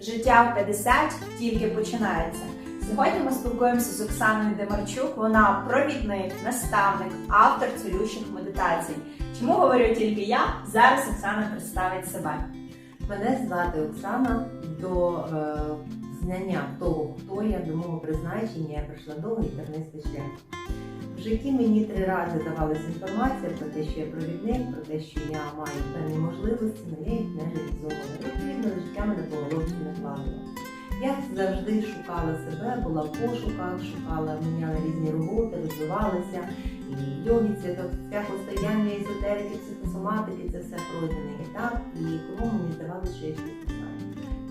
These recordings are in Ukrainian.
Життя в 50 тільки починається. Сьогодні ми спілкуємося з Оксаною Демарчук. Вона провідник, наставник, автор цілющих медитацій. Чому говорю тільки я? Зараз Оксана представить себе. Мене звати Оксана. До е, знання того, хто я, до мого призначення, я пройшла довгий тернистий шлях. В житті мені три рази давалася інформація про те, що я провідник, про те, що я маю певні можливості, але я їх не реалізовувала. Життя мене по головці не вкладало. Я завжди шукала себе, була в пошуках, шукала, міняла різні роботи, розвивалася. І йоги, святостояння, езотерики, психосоматики це все пройдений етап. І кругом мені здавалося, що я щось не знаю,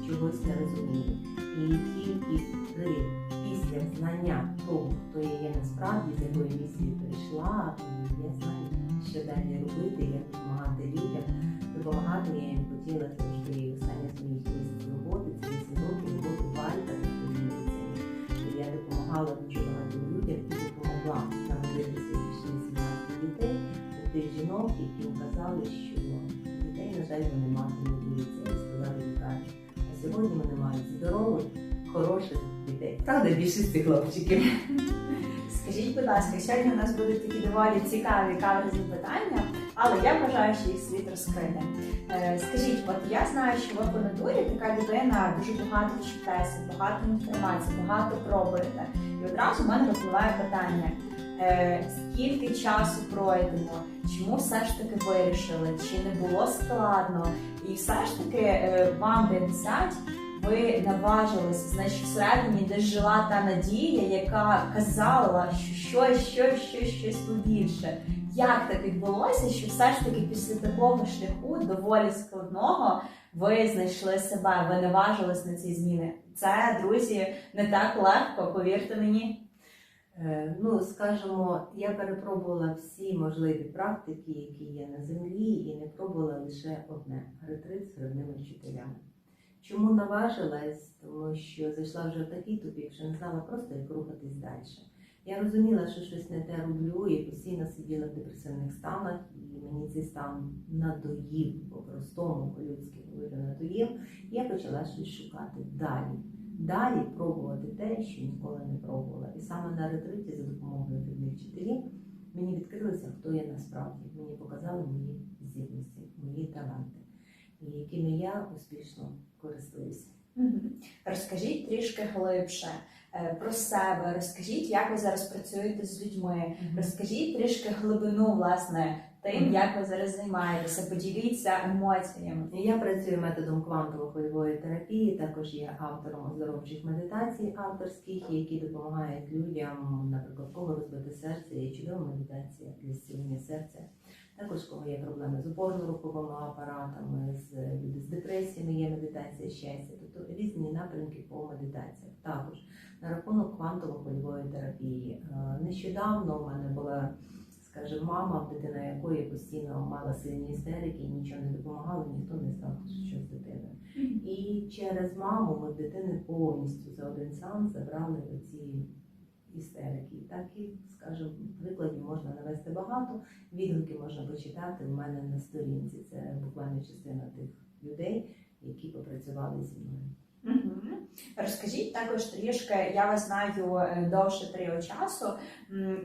чогось не розумію. І тільки при після знання того, хто я є насправді, з якої місії прийшла, я знаю, що далі робити, як допомагати людям, допомагати я їм хотіла тих жінок, яким казали, що дітей, на жаль, вони мати не і сказали лікарі. А сьогодні вони мають здорових, хороших дітей. Правда, більшості хлопчиків. Скажіть, будь ласка, сьогодні у нас будуть такі доволі цікаві каверзні питання, але я бажаю, що їх слід розкрити. Е, Скажіть, от я знаю, що ви по натурі така людина дуже багато вчитеся, багато інформації, багато пробуєте. І одразу в мене випливає питання. е, Скільки часу пройдено? Чому все ж таки вирішили? Чи не було складно? І все ж таки е, вам 50 ви наважилися, значить, всередині десь жила та надія, яка казала, що щось, щось, щось, щось побільше. Як так відбулося, що все ж таки після такого шляху, доволі складного, ви знайшли себе, ви наважились на ці зміни? Це, друзі, не так легко, повірте мені. Е, Ну, скажімо, я перепробувала всі можливі практики, які є на землі, і не пробувала лише одне ретрит з родними вчителями. Чому наважилась? Тому що зайшла вже в такий тупік, що не знала просто, як рухатись далі. Я розуміла, що щось не те роблю, і постійно сиділа в депресивних станах, і мені цей стан надоїв по-простому, по-людськи говорю, надоїв. Я почала щось шукати далі. Далі пробувати те, що ніколи не пробувала. І саме на ретриті за допомогою фідних вчителів мені відкрилося, хто я насправді. Мені показали мої здібності, мої таланти, якими я успішно користуюся. Розкажіть трішки глибше про себе, розкажіть, як ви зараз працюєте з людьми, розкажіть трішки глибину, власне, тим, як ви зараз займаєтеся, поділіться емоціями. Я працюю методом квантово-хвильової терапії, також є автором оздоровчих медитацій авторських, які допомагають людям, наприклад, кого розбите серце, є чудова медитація для зцілення серця. Також кого є проблеми з опорно-руховими апаратами, з люди з депресіями, є медитація щастя, тобто різні напрямки по медитаціях. Також на рахунок квантово-хвильової терапії. Е, Нещодавно у мене була скаже, мама, дитина якої постійно мала сильні істерики, і нічого не допомагало, ніхто не знав, що з дитиною. І через маму ми в дитини повністю за один сеанс забрали оці істерики. Так і, скажімо, прикладів можна навести багато, відгуки можна почитати в мене на сторінці. Це буквально частина тих людей, які попрацювали зі мною. Розкажіть також трішки, я вас знаю е, довше період часу.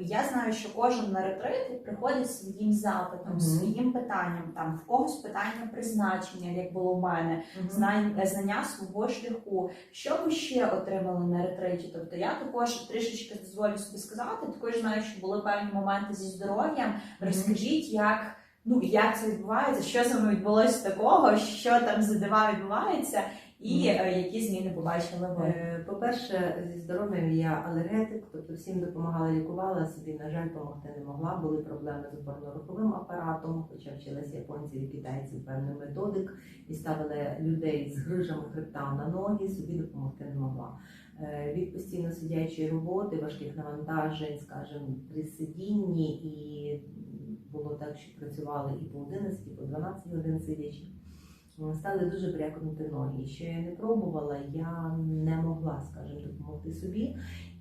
Я знаю, що кожен на ретрит приходить своїм запитом, Мгм. своїм питанням. Там в когось питання призначення, як було в мене, знань, е, знання свого шляху. Що ви ще отримали на ретриті? Тобто я також трішечки дозволю собі сказати, також знаю, що були певні моменти зі здоров'ям. Розкажіть, як. Ну, як це відбувається, що з вами відбулося такого, що там за дива відбувається, і е, які зміни побачили ви? Е, По-перше, зі здоров'ям я алергетик, тобто всім допомагала, лікувала собі, на жаль, допомогти не могла. Були проблеми з опорно-руховим апаратом, хоча вчилася японців і китайців певних методик і ставили людей з грижами хребта на ноги, собі допомогти не могла. Е, Від постійно сидячої роботи, важких навантажень, скажімо, при сидінні, і було так, що працювали і по 11, і по 12 годин сидячи. Е, Стали дуже брякнути ноги. Що я не пробувала, я не могла, скажімо, допомогти собі.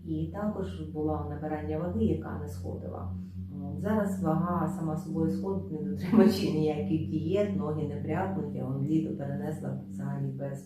І також було набирання ваги, яка не сходила. Зараз вага сама собою сходить, не дотримуючи ніяких дієт, ноги не брякнуть, я он літо перенесла взагалі без